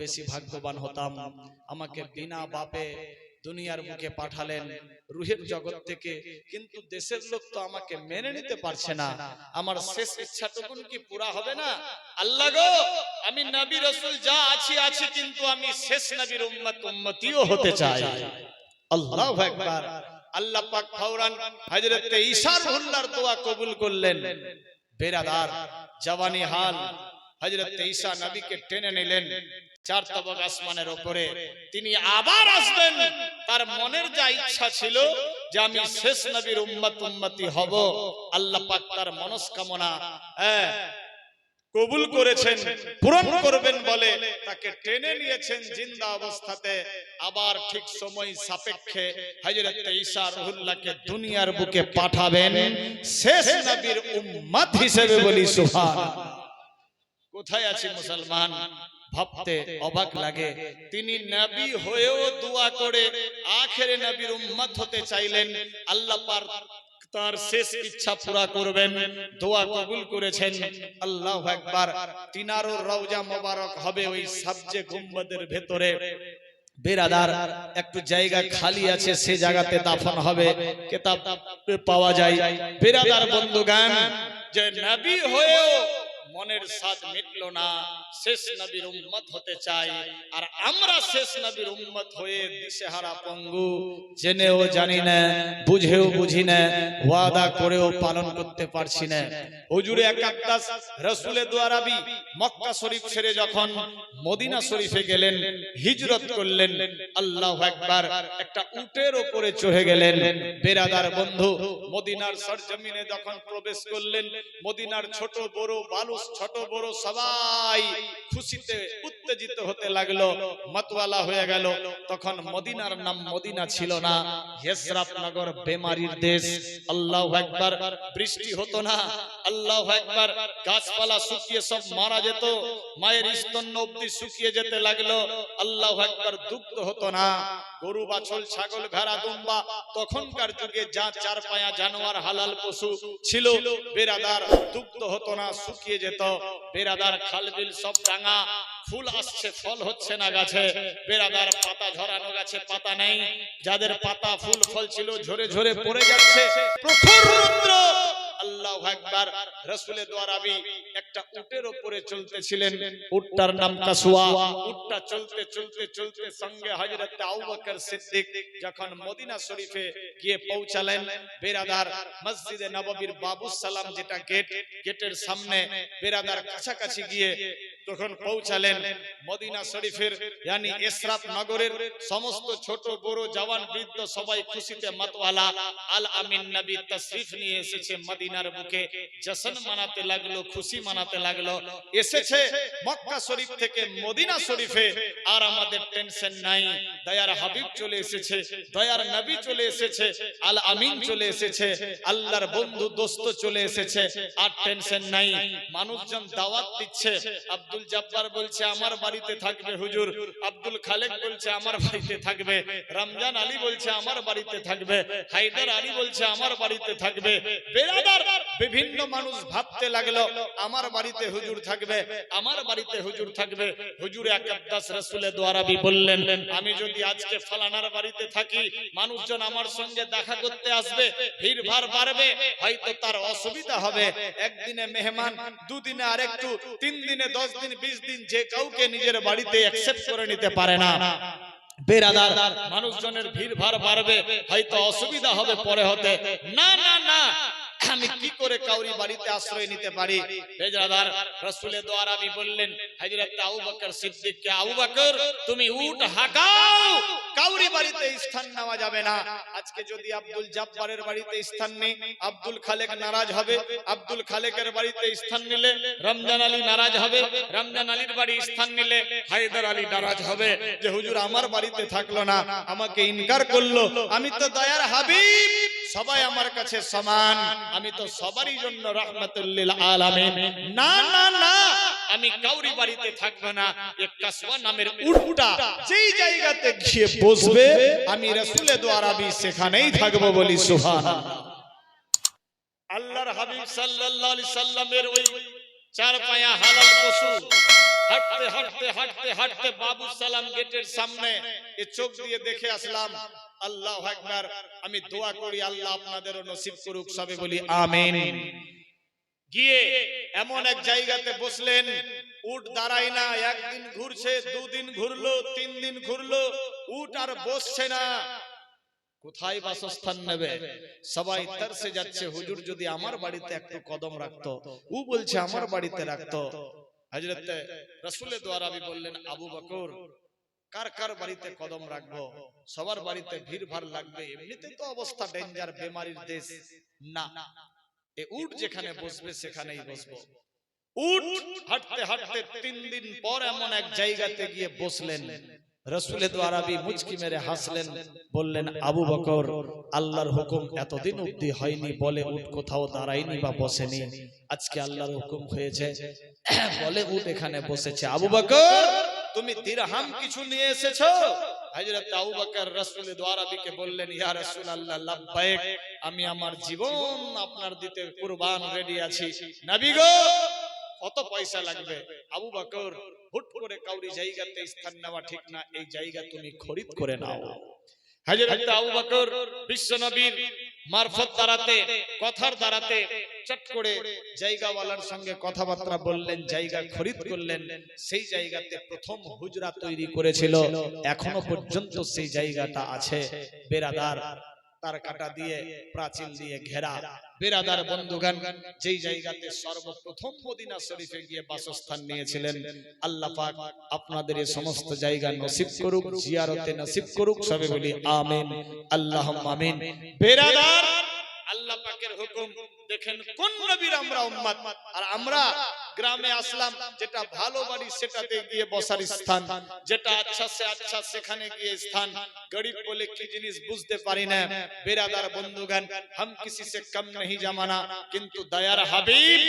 বেশি ভাগ্যবান হতাম। আমাকে বিনা বাপে দুনিয়ার মুখে পাঠালেন। রুহের জগৎ থেকে কিন্তু দেশের লোক তো আমাকে মেনে নিতে পারছে না। আমার শেষ ইচ্ছাটুকুন কি পুরা হবে না? আল্লাহ গো, আমি নবী রসুল যা আছি আছি কিন্তু আমি শেষ নবীর উম্মত, উম্মতিও হতে চাই। আল্লাহু আকবার। আল্লাহ পাক ফাওরান হযরত ঈসা রুহুল্লাহর দোয়া কবুল করলেন। বেরাদার, জওয়ানি হাল হযরত ঈসা নবীকে টেনে নিলেন। চার তবক আসমানের উপরে। তিনি আবার আসবেন। তার মনের যা ইচ্ছা ছিল যে আমি শেষ নবীর উম্মত উম্মতি হব। আল্লাহ পাক তার মনস্কামনা হ্যাঁ কবুল করেছেন, পূরণ করবেন বলে তাকে টেনে নিয়েছেন জিন্দা অবস্থাতে। আবার ঠিক সময় সাপেক্ষে হযরত ঈসা রুহুল্লাহকে দুনিয়ার বুকে পাঠাবেন। শেষ নবীর উম্মত হিসেবে বলি, সুবহানাল্লাহ। কোথায় আছে মুসলমান? ভাবতে অবাক লাগে। তিনি নবী হয়েও দোয়া করে আখেরে নবীর উম্মত হতে চাইলেন। আল্লাহ পার তার শেষ ইচ্ছা পুরা করবেন। দোয়া কবুল করেছেন। আল্লাহ একবার তিনারও রওজা মোবারক হবে ওই সাবজে গুম্বদের ভেতরে। বেরাদার একটু জায়গা খালি আছে সে জায়গাতে দাফন হবে কেতাব পাওয়া যায়। বেরাদার বন্ধুগান যে নবী হয়েও মনের স্বাদ মিটলো না, শেষ নবীর উম্মত হতে চাই। আর আমরা শেষ নবীর উম্মত হয়ে দিশেহারা পঙ্গু, জেনেও জানি না, বুঝেও বুঝি না, ওয়াদা করেও পালন করতে পারছি না। হুজুরে একাত্তাস রসুলের দুয়ারাবি মক্কা শরীফ ছেড়ে যখন মদিনা শরীফে গেলেন, হিজরত করলেন, আল্লাহ একবার একটা উটের ওপরে চড়ে গেলেন। বেরাদার বন্ধু মদিনার সরজমিনে যখন প্রবেশ করলেন, মদিনার ছোট বড় বালুস ছোট, বড় সবাই খুশিতে উত্তেজিত হতে লাগল, মতওয়ালা হয়ে গেল। তখন মদিনার নাম মদিনা ছিল না। হেসরাফ নগর বেমারির দেশ। আল্লাহ একবার বৃষ্টি হতো না। আল্লাহ একবার গাছপালা শুকিয়ে সব মারা যেত। মায়ের স্তন্য অব্দি শুকিয়ে যেতে লাগল। আল্লাহ একবার দুগ্ধ হতো না। গরু বাছল ছাগল, ভেড়া, দুম্বা, তখনকার যুগে যা চার পায়া জানোয়ার, হালাল পশু ছিল বেরাদার দুগ্ধ হতো না, শুকিয়ে যেত। বেরাদার খালবিল সব ডাঙা ফুল আসছে, ফল হচ্ছে না গাছে। বেরাদার পাতা ঝরানো গাছে পাতা নেই। যাদের পাতা ফুল, ফল ছিল, ঝরে ঝরে পড়ে যাচ্ছে। প্রখর রুদ্র আল্লাহ একবার রসুলের দ্বারাবি একটা উটের ওপরে চলতেছিলেন। উটটার নাম কাসুয়া উটটা চলতে চলতে চলতে সঙ্গে হজরত আবু সিদ্দিক যখন মদিনা শরীফে গিয়ে পৌঁছালেন বেরাদার মসজিদে নববীর বাবু সালাম যেটা গেট গেটের সামনে বেরাদার কাছাকাছি গিয়ে তখন পৌঁছালেন মদিনা শরীফের ইয়ানি ইসরাত নগরের সমস্ত ছোট বড় জওয়ান বৃদ্ধ সবাই খুশিতে মাতওয়ালা আল আমিন নবী তশরিফ নিয়ে এসেছে মদিনার বুকে। জশ্ন মানাতে লাগল খুশি মানাতে লাগল। এসেছে মক্কা শরীফ থেকে মদিনা শরীফে আর আমাদের টেনশন নাই। দয়ার হাবিব চলে এসেছে দয়ার নবী চলে এসেছে আল আমিন চলে এসেছে আল্লাহর বন্ধু দোস্ত চলে এসেছে আর টেনশন নাই মানুষজন দাওয়াত দিচ্ছে আব্দুল জব্বার বলছে, আমার বাড়িতে থাকবে হুজুর। আব্দুল খালেক বলছে, আমার বাড়িতে থাকবে। রমজান আলী বলছে, আমার বাড়িতে থাকবে। হায়দার আলী বলছে, আমার বাড়িতে থাকবে। বেরাদার, বিভিন্ন মানুষ ভাবতে লাগল, আমার বাড়িতে হুজুর থাকবে। আমার বাড়িতে হুজুর থাকবে। হুজুর একাদশ রসুলে দ্বারাবি বললেন, আমি যদি আজকে ফালানার বাড়িতে থাকি, মানুষজন আমার সঙ্গে দেখা করতে আসবে ভিড় ভার বাড়বে, হয়তো তার অসুবিধা হবে। একদিনে মেহমান, দুদিনে আরেকটু তিন দিনে দশ দিন, বিশ দিন যে কাউকে নিজের বাড়িতে অ্যাকসেপ্ট করে নিতে পারে না। বেরাদার, মানুষজনের ভিড় ভাড় বাড়বে, হয়তো অসুবিধা হবে পরে হতে। না না না আমি কি করে কাউরি বাড়িতে আশ্রয় নিতে পারি? বেজাদার রসুলে দোয়ার আমি বললেন, হযরত আবু বকর সিদ্দিককে, আবু বকর, তুমি উট হাঁকাও, কাউরি বাড়িতে স্থান নেওয়া যাবে না। আজকে যদি আব্দুল জব্বারের বাড়িতে স্থান নেই, আব্দুল খালেক নারাজ হবে। আব্দুল খালেকের বাড়িতে স্থান নিলে রমজান আলী নারাজ হবে। রমজান আলীর বাড়ি স্থান নিলে হায়দার আলী নারাজ হবে। যে হুজুর আমার বাড়িতে থাকল না, আমাকে ইনকার করল। আমি তো দয়ার হাবিব। সবাই আমার কাছে সমান। আমি তো সবারই জন্য রহমতুল্লিল আলামিন। না না না। আমি কাউরি বাড়িতে থাকব না। এক কাসওয়া নামের উটটা। যেই জায়গাতে গিয়ে বসবে আমি রসুলের দ্বারা দ্বারাবি সেখানেই থাকব বলি সুবহানাল্লাহ। আল্লাহর হাবিব সাল্লাল্লাহু আলাইহি সাল্লামের ওই চার পায়া হালাল পশু। হাঁটতে হাঁটতে হাঁটতে হাঁটতে বাবু সালাম গেটের সামনে এ চোখ দিয়ে দেখে আসলাম, আল্লাহ আকবার, আমি দোয়া করি আল্লাহ আপনাদেরও নসিব করুক, সবে বলি আমিন। গিয়ে এমন এক জায়গাতে বসলেন, উট দাঁড়ায় না, একদিন ঘুরছে, দুদিন ঘুরলো তিন দিন ঘুরলো, উট আর বসছে না। কোথায় বাসস্থান নেবে? সবাই তরসে যাচ্ছে, হুজুর যদি আমার বাড়িতে একটু কদম রাখতো, ও বলছে, আমার বাড়িতে রাখতো। হজরত রসুলের দ্বারা আমি বললেন আবু বকর কার কার বাড়িতে কদম রাখব? সবার বাড়িতে ভিড় ভাড় লাগবে? এমনিতে তো অবস্থা ডেঞ্জার বেমারির দেশ। না। এ উট যেখানে বসবে সেখানেই বসবো। উট হাঁটতে হাঁটতে তিন দিন পর এমন এক জায়গাতে গিয়ে বসলেন। রসুলের দ্বারা মুচকি মেরে হাসলেন। বললেন আবু বকর আল্লাহর হুকুম এতদিন অব্দি হয়নি বলে উট কোথাও দাঁড়ায়নি বা বসেনি আজকে আল্লাহর হুকুম হয়েছে বলে উট এখানে বসেছে। আবু বকর তুমি দিরহাম কিছু নিয়ে এসেছ? হযরত আবু বকর রাসূলের দ্বারাবিকে বললেন ইয়া রাসূলুল্লাহ লাব্বাইক আমি আমার জীবন আপনার দিতে কুরবান রেডি আছি। নবী গো কত পয়সা লাগবে? আবু বকর হুট করে কাউরি জায়গাতে স্থান নেওয়া ঠিক না এই জায়গা তুমি খরিদ করে নাও। হযরত আবু বকর বিশ্ব নবীর মারফত দাঁড়াতে কথার দাঁড়াতে চট করে জায়গাওয়ালার সঙ্গে কথাবার্তা বললেন, জায়গা খরিদ করলেন। সেই জায়গাতে প্রথম হুজরা তৈরি করেছিল। এখনও পর্যন্ত সেই জায়গাটা আছে। বেরাদার তার কাটা দিয়ে প্রাচীন দিয়ে ঘেরা। বেরাদার বন্ধুগান যেই জায়গাতে সর্বপ্রথম মদিনা শরীফে গিয়ে বাসস্থান নিয়েছিলেন আল্লাহ পাক আপনাদের এই সমস্ত জায়গা নসিব করুক জিয়ারতে নসিব করুক সবে বলি আমিন। আল্লাহ আমিন। বেরাদার আল্লাহ পাকের হুকুম। দেখেন কোন নবীর আমরা উম্মত। আর আমরা গ্রামে আসলাম, যেটা ভালো বাড়ি সেটাতে গিয়ে বসার স্থান, যেটা আচ্ছা সে আচ্ছা সেখানে গিয়ে স্থান। গরিব বলে কি জিনিস বুঝতে পারি না। বেরাদার বন্ধুগান হাম কিসি সে কম नहीं জামানা। কিন্তু দয়ার হাবিব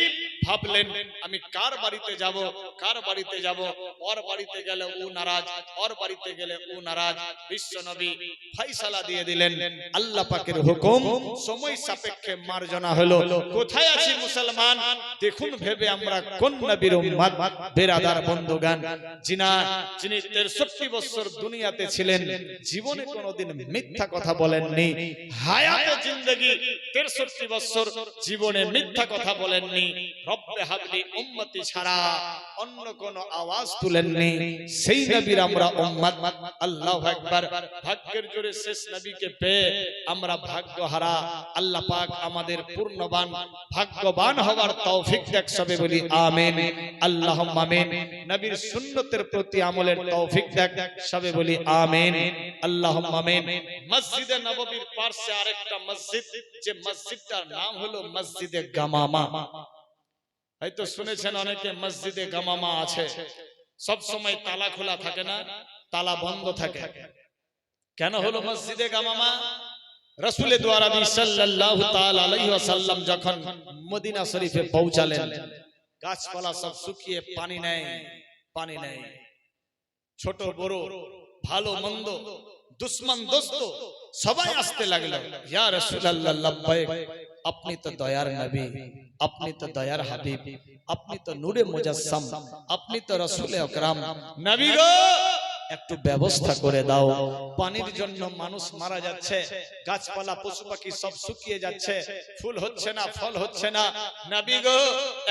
ভাবলেন, আমি কার বাড়িতে যাব, কার বাড়িতে যাব? ওর বাড়িতে গেলে ও নারাজ, ওর বাড়িতে গেলে ও নারাজ। বিশ্ব নবী ফয়সালা দিয়ে দিলেন, আল্লাহ পাকের হুকুম সময় সাপেক্ষে মার্জনা হলো। কোথায় আছি মুসলমান? দেখুন, ভেবে আমরা কোন নবীর উম্মত? বেরাদার বন্ধুগান। যিনি 63 বছর দুনিয়াতে ছিলেন, জীবনে কোনোদিন মিথ্যা কথা বলেননি। হায়াতে জিন্দেগি 63 বছর জীবনে মিথ্যা কথা বলেননি। রব্বে হাবলি উম্মতি ছাড়া অন্য কোন আওয়াজ তুলেননি। সেই নবীর আমরা উম্মত। আল্লাহু আকবার। ভাগ্যের জোরে শেষ নবীকে পেয়ে আমরা ভাগ্যহারা। আল্লাহ পাক আমাদের পূর্ণবান, ভাগ্যবান হওয়ার তৌফিক বলি আমিন। আল্লাহুম্মা আমিন। নবীর সুন্নতের প্রতি আমলের তৌফিক দেখ, সবে বলি আমিন। আল্লাহুম্মা আমিন। মসজিদে নববীর পাশে আরেকটা মসজিদ, যে মসজিদটার নাম হলো মসজিদে গামামা। হয়তো শুনেছেন অনেকে মসজিদে গামামা আছে। সব সময় তালা খোলা থাকে না, তালা বন্ধ থাকে। কেন হলো মসজিদে গামামা? রসুলের দ্বারা সাল্লাল্লাহু তাআলা আলাইহি ওয়াসাল্লাম যখন মদিনা শরীফে পৌঁছালেন গাছপালা সব শুকিয়ে পানি নেই পানি নেই ছোট বড় ভালো মন্দ দুশ্মন দোস্ত সবাই আসতে লাগল। ইয়া রাসূলুল্লাহ লাব্বাইক আপনি তো দয়ার নবী আপনি তো দয়ার হাবিব আপনি তো নূরে মুজাসসাম আপনি তো রাসূলে আকরাম। নবী গো! একটু ব্যবস্থা করে দাও। পানির জন্য মানুষ মারা যাচ্ছে, গাছপালা পশু পাখি সব শুকিয়ে যাচ্ছে, ফুল হচ্ছে না, ফল হচ্ছে না। নবী গো,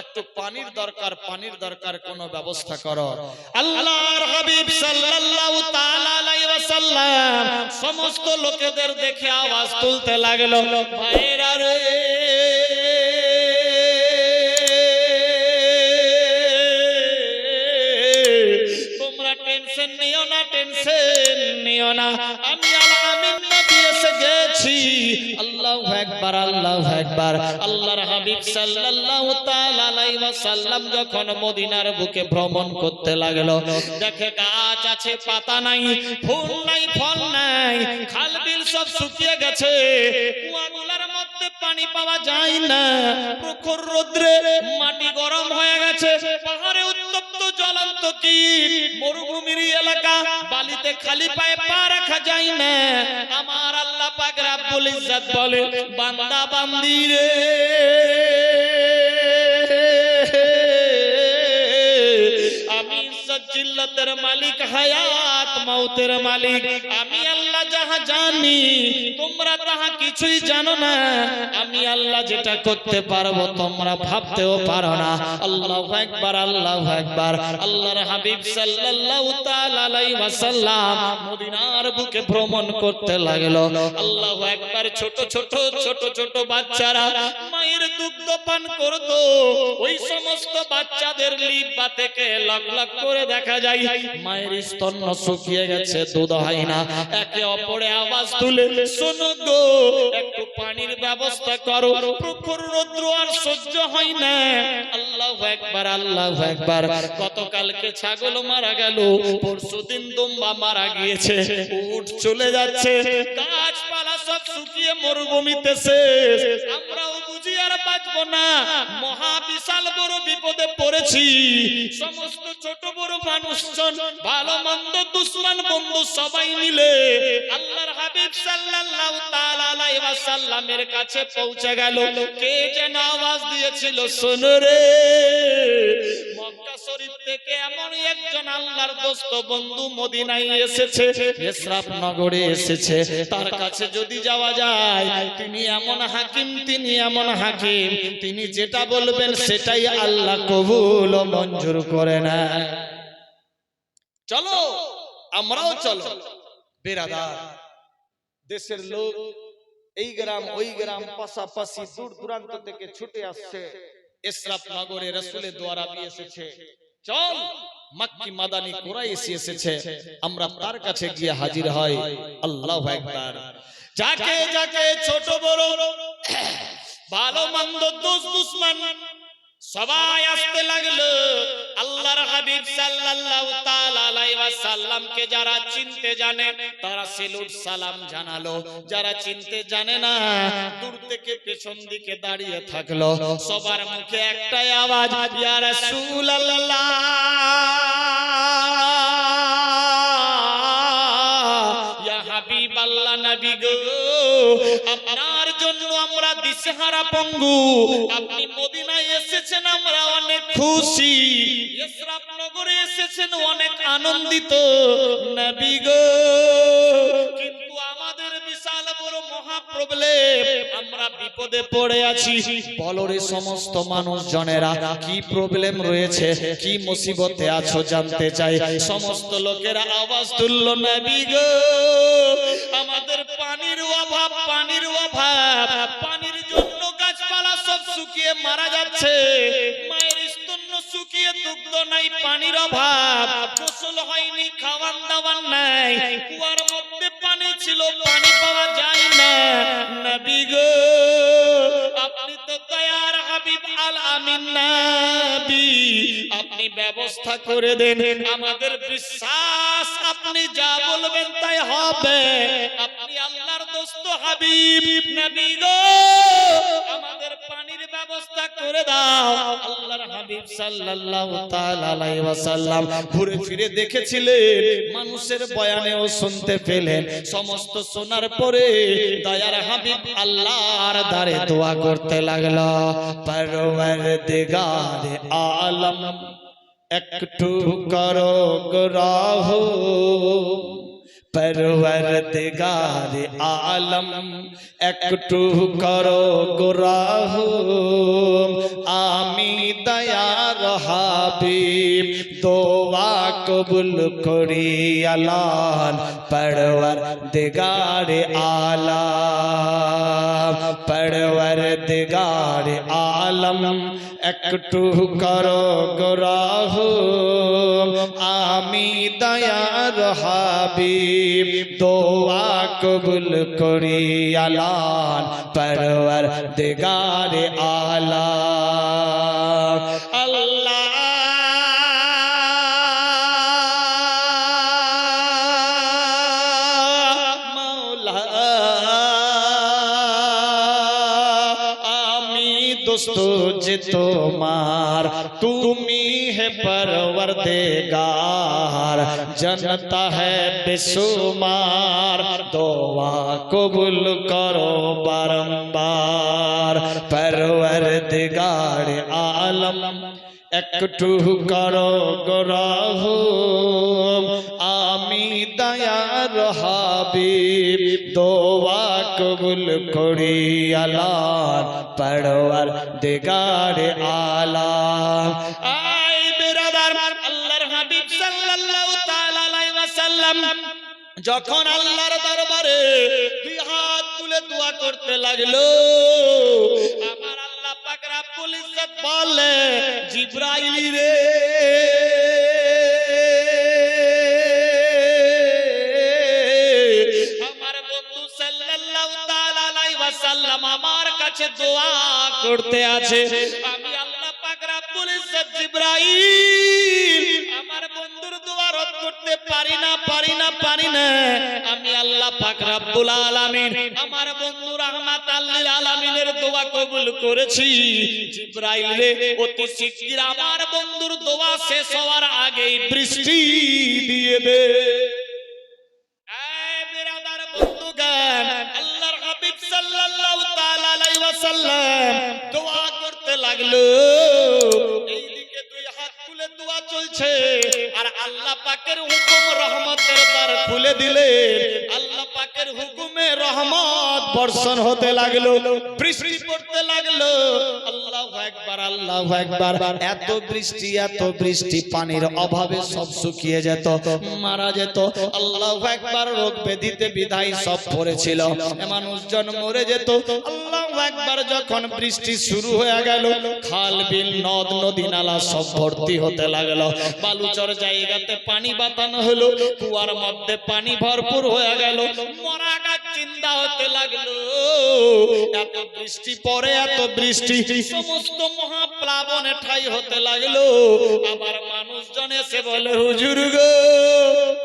একটু পানির দরকার পানির দরকার কোনো ব্যবস্থা করো। আল্লাহর হাবিব সাল্লাল্লাহু তাআলা আলাইহি ওয়াসাল্লাম সমস্ত লোকেদের দেখে আওয়াজ তুলতে লাগল। ভাইরা রে! নিও না, আমি আলামিন নবী এসে গেছি। আল্লাহু আকবার আল্লাহু আকবার। আল্লাহর হাবিব সাল্লাল্লাহু তাআলা আলাইহি ওয়াসাল্লাম যখন মদিনার বুকে ভ্রমণ করতে লাগল, দেখে গাছ আছে, পাতা নাই, ফুল নাই, ফল নাই, খাল বিল সব শুকিয়ে গেছে। কুয়াগুলার মধ্যে পানি পাওয়া যায় না, প্রখর রোদ্রে মাটি গরম হয়ে গেছে, পাহাড়ে জ্বলন্ত কীট, মরুভূমির এলাকা, বালিতে খালি পায়ে পা রাখা যায় না। আমার আল্লাহ বলে বান্দা বান্দি রে। আমি কুদরতের মালিক, হায়াত মৌতের মালিক। আমি আল্লাহ যাহা জানি, তোমরা তাহা কিছুই জানো না। আমি আল্লাহ যেটা করতে পারব তোমরা ভাবতেও পারো না। আল্লাহু একবার আল্লাহু একবার আল্লাহর হাবিব সাল্লাল্লাহু তাআলা ওয়াসাল্লাম মদিনার বুকে ভ্রমণ করতে লাগল। আল্লাহু একবার ছোট ছোট ছোট ছোট বাচ্চারা মায়ের দুগ্ধ পান করতো। ওই সমস্ত বাচ্চাদের লিব্বা থেকে লক লক করে দেখা যায়, মায়ের স্তন্য শুকিয়ে গেছে, দুধ হয় না। একে অপরে আওয়াজ তুলে, শোনো গো একটু পানির ব্যবস্থা করো। প্রখর রৌদ্র আর সহ্য হয় না। আল্লাহ একবার আল্লাহ একবার গতকালকে ছাগল মারা গেল পরশু দিন দুম্বা মারা গিয়েছে উঠ চলে যাচ্ছে, গাছপালা সব শুকিয়ে মরুভূমিতে শেষ। আমরাও বুঝি আর বাঁচবো না। মহা বিশাল বড় বিপদে পড়েছি। সমস্ত ছোট বড় মানুষজন, ভালো মন্দ দুশ্মন বন্ধু সবাই মিলে আল্লাহর হাবিব সাল্লাল্লাহু তাআলা আলাইহি ওয়াসাল্লামের কাছে পৌঁছে গেল। কে যেন আওয়াজ দিয়েছিল, শোনো রে তার কাছে যদি যাওয়া যায়, তিনি এমন হাকিম, তিনি এমন হাকিম। তিনি যেটা বলবেন সেটাই আল্লাহ কবুল মঞ্জুর করে না চলো, আমরাও চলো। দেশের লোক এই গ্রাম, ওই গ্রাম পাশাপাশি দূর দূরান্ত থেকে ছুটে আসছে। এসরাফ নগরে রসুলের দ্বারা এসেছে। চল মাক্কি মাদানি কুরাইশ এসেছে। আমরা তার কাছে গিয়ে হাজির হয়। আল্লাহু আকবার। যাকে যাকে ছোট বড় ভালো মন্দ দুশ্মন সবাই আসতে লাগল। আল্লাহর হাবিব সাল্লাল্লাহু তাআলা আলাইহি ওয়াসাল্লামকে যারা চিনতে জানে, তারা সেলুট সালাম জানালো। যারা চিনতে জানে না, দূর থেকে পেছন দিকে দাঁড়িয়ে থাকল। সবার মুখে একটাই আওয়াজ, ইয়া রাসূলুল্লাহ! ইয়া হাবিব আল্লাহ নবী গো! আপনার জন্য আমরা দিশেহারা পঙ্গু। আপনি এসেছেন আমরা অনেক খুশি। ইসরাফ নগরে এসেছেন অনেক আনন্দিত। নবী গো। কিন্তু আমাদের বিশাল বড় মহা প্রবলেম আমরা বিপদে পড়ে আছি। বলরে সমস্ত মানুষজনেরা কি প্রবলেম রয়েছে? কি মুসিবতে আছো জানতে চাই? সমস্ত লোকেরা আওয়াজ তুলল নবী গো আমাদের পানির অভাব পানির অভাব শুকিয়ে মারা যাচ্ছে। মায়ের স্তন্য শুকিয়ে দুগ্ধ নাই, পানির অভাব। গোসল হয়নি খাওয়ান দাওয়ান নাই। কুয়ার মধ্যে পানি ছিল, পানি পাওয়া যায় না। নবী গো, আপনি তো দয়ার হাবিব আল আমিন নবী। আপনি ব্যবস্থা করে দেন, আমাদের বিশ্বাস আপনি যা বলবেন তাই হবে। আপনি আল্লাহর দোস্ত হাবিব, নবী গো। ব্যবস্থা করে দাও। আল্লাহর হাবিব সাল্লাল্লাহু তাআলা ওয়াসাল্লাম ঘুরে ফিরে দেখেছিলেন, মানুষের বয়ানেও শুনতে পেলেন। সমস্ত শোনার পরে দয়ার হাবিব আল্লাহর দ্বারে দোয়া করতে লাগল। পরওয়ারদিগার আলম, একটু করো গ্রাহ পরওয়ারদিগার আলম একটু করো গ্রাহ আমি দয়ার হাবিব দোয়া কবুল করি আলান পরওয়ার দিগার আলাম পরওয়ার দিগার আলম একটু করো গোরাহ আমি দয়ার হাবিব দোয়া কবুল করি আলান পরওয়ার দিগার আলাম আল্লাহ মাওলা আমি দোস্ত যে তোমার তুমি হে परवरदिगार जनता है बेशुमार दुआ कबूल करो बारंबार परवरदिगार आलम একটু করো গরাহ আমি দয়ার হাবিব দোয়া কবুল করি আলার পরওয়ার দেগার আলা। আই আল্লাহর হাবিব সাল্লাল্লাহু তাআলা আলাইহি ওয়াসাল্লাম, যখন আল্লাহর দরবারে দুই হাত তুলে দোয়া করতে লাগল, আমার আল্লাহ পাকরা রাব্বুল বলে, জিব্রাইল রে কাছে দোয়া করতে আছে। আমি আল্লাহ পাক রাব্বুল ইজ্জত জিব্রাইল আমার বন্ধুর দোয়া রদ করতে পারি না পারি না পারি না। আমি আল্লাহ পাক রাব্বুল আলামিন আমার বন্ধু রাহমাত আল্লিল আলামিনের দোয়া কবুল করেছি। জিব্রাইল রে, অতি শিগগির আমার বন্ধুর দোয়া শেষ হওয়ার আগেই বৃষ্টি দিয়ে দে। ওয়াসাল্লাম দোয়া করতে লাগল। এইদিকে দুই হাত তুলে দোয়া চলছে। আর আল্লাহ পাকের হুকুম রহমতের দ্বার খুলে দিলে আল্লাহ পাকের হুকুমে রহমত বর্ষণ হতে লাগল, বৃষ্টি পড়তে লাগল। আল্লাহু আকবার আল্লাহু আকবার। এত বৃষ্টি এত বৃষ্টি, পানির অভাবে সব শুকিয়ে যেত, মারা যেত। আল্লাহু আকবার রোগ ব্যাধিতে বিধাই সব পড়েছিল। মানুষজন মরে যেত। আল্লাহু আকবার যখন বৃষ্টি শুরু হয়ে গেল, খাল, বিল, নদ, নদী, নালা সব ভর্তি হতে লাগল। বালুচর জায়গাতে পানি বাতানো হলো, কুয়ার মধ্যে পানি ভরপুর হয়ে গেল। মরা গাছ চিন্তা হতে লাগল। এত বৃষ্টি পরে, এত বৃষ্টি, সমস্ত মহাপ্লাবনে ঠাই হতে লাগল। আবার মানুষজন এসে বলে, হুজুর গো,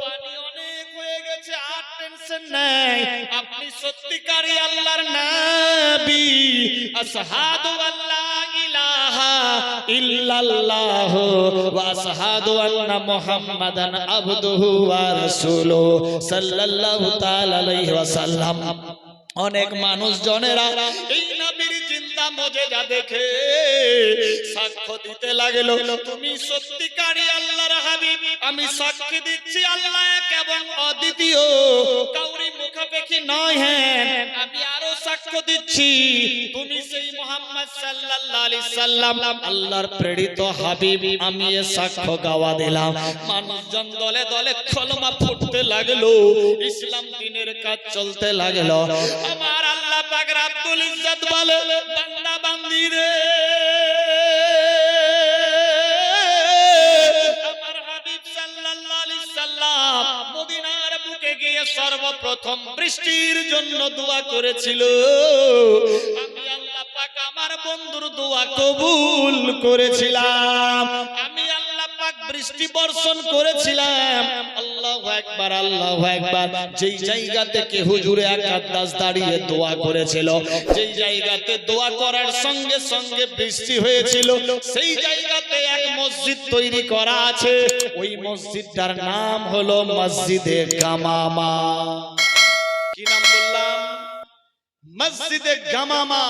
পানি অনেক হয়ে গেছে, আর টেনশন নাই। আপনি সত্যিকারী আল্লাহর নাবি। ইলাহা ইল্লাল্লাহ ওয়া আসহাদু আন্না মুহাম্মাদান আবদুহু ওয়া রাসূলুহু সাল্লাল্লাহু তাআলা আলাইহি ওয়াসাল্লাম। অনেক মানুষ জনেরা এই নবীর চিন্তা মজেজা দেখে। সাক্ষ্য দিতে লাগল, তুমি সত্যিকারী আল্লাহর হাবিব। আমি সাক্ষী দিচ্ছি আল্লাহ এক এবং অদ্বিতীয়। কাউরি মুখাপেক্ষী নয় হ্যাঁ। আমি দিচ্ছি তুমি সেই মোহাম্মদ সাল্লাল্লাহু আলাইহি সাল্লাম, আল্লাহর প্রেরিত হাবিব, আমি সাক্ষ্য গাওয়া দিলাম। মানুষজন দলে দলে কলমা ফুটতে লাগল, ইসলাম দিনের কাজ চলতে লাগল। আমার আল্লাহ পাক রাব্বুল ইজ্জত বলে, বান্দা বান্দি রে। সর্বপ্রথম বৃষ্টির জন্য দোয়া করেছিল। আমি আল্লাহ পাক আমার বন্ধুর দোয়া কবুল করেছিলাম। বৃষ্টি বর্ষণ করেছিলাম। আল্লাহু একবার আল্লাহু একবার যেই জায়গা থেকে হুজুরে একাদাস দাঁড়িয়ে দোয়া করেছিল, যেই জায়গাতে দোয়া করার সঙ্গে সঙ্গে বৃষ্টি হয়েছিল, সেই জায়গাতে এক মসজিদ তৈরি করা আছে। ওই মসজিদটার নাম হলো মসজিদে গামামা। কি নাম বললাম? মসজিদে গামামা।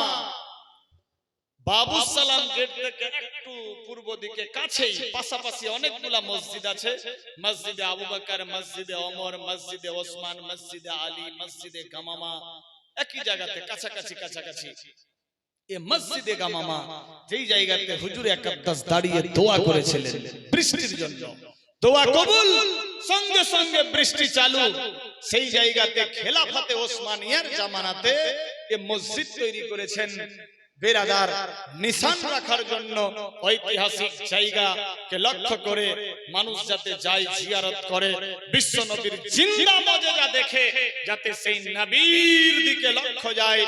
বাবু সালাম গেট থেকে একটু পূর্ব দিকে কাছেই পাশাপাশি অনেকগুলা মসজিদ আছে। মসজিদে আবু বকর মসজিদে ওমর মসজিদে ওসমান মসজিদে আলী মসজিদে গামামা। একই জায়গাতে কাছাকাছি কাছাকাছি এ মসজিদে গামামা যেই জায়গাতে হুজুর একাদশ দাঁড়িয়ে দোয়া করেছিলেন। বৃষ্টির জন্য। দোয়া কবুল সঙ্গে সঙ্গে বৃষ্টি চালু। সেই জায়গাতে খেলাফাতে ওসমানিয়ার জামানাতে এ মসজিদ তৈরি করেছেন বেরাদার নিশান রাখার জন্য ঐতিহাসিক জায়গাকে লক্ষ্য করে মানুষ যাতে যায় জিয়ারত করে, বিশ্ব নবীর জিন্দা মজেজা দেখে, যাতে সেই নবীর দিকে লক্ষ্য যায়।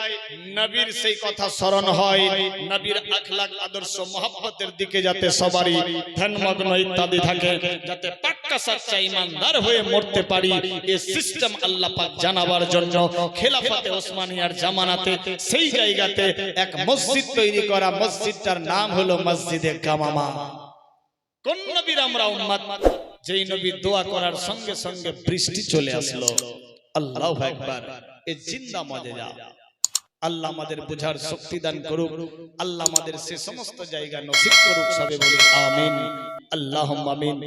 নবীর সেই কথা স্মরণ হয়, নবীর আখলাক আদর্শ মহব্বতের দিকে যাতে সবারই ধ্যানমগ্ন ইত্যাদি থাকে, যাতে পাক্কা সাচ্চা ইমানদার হয়ে মরতে পারি। এ সিস্টেম আল্লাহ পাক জানাবার জন্য খেলাফাতে ওসমানিয়ার জামানাতে সেই জায়গাতে এক মসজিদ তৈরি করা মসজিদটার নাম হলো মসজিদে গামামা কোন নবীর আমরা উম্মত? যেই নবী দোয়া করার সঙ্গে সঙ্গে বৃষ্টি চলে আসলো। আল্লাহু আকবার। এ জিন্দা মজেজা। আল্লাহ আমাদের বোঝার শক্তি দান করুক। আল্লাহ আমাদের সে সমস্ত জায়গা নসিব করুক, সবে বলি আমিন। আল্লাহ আমিন।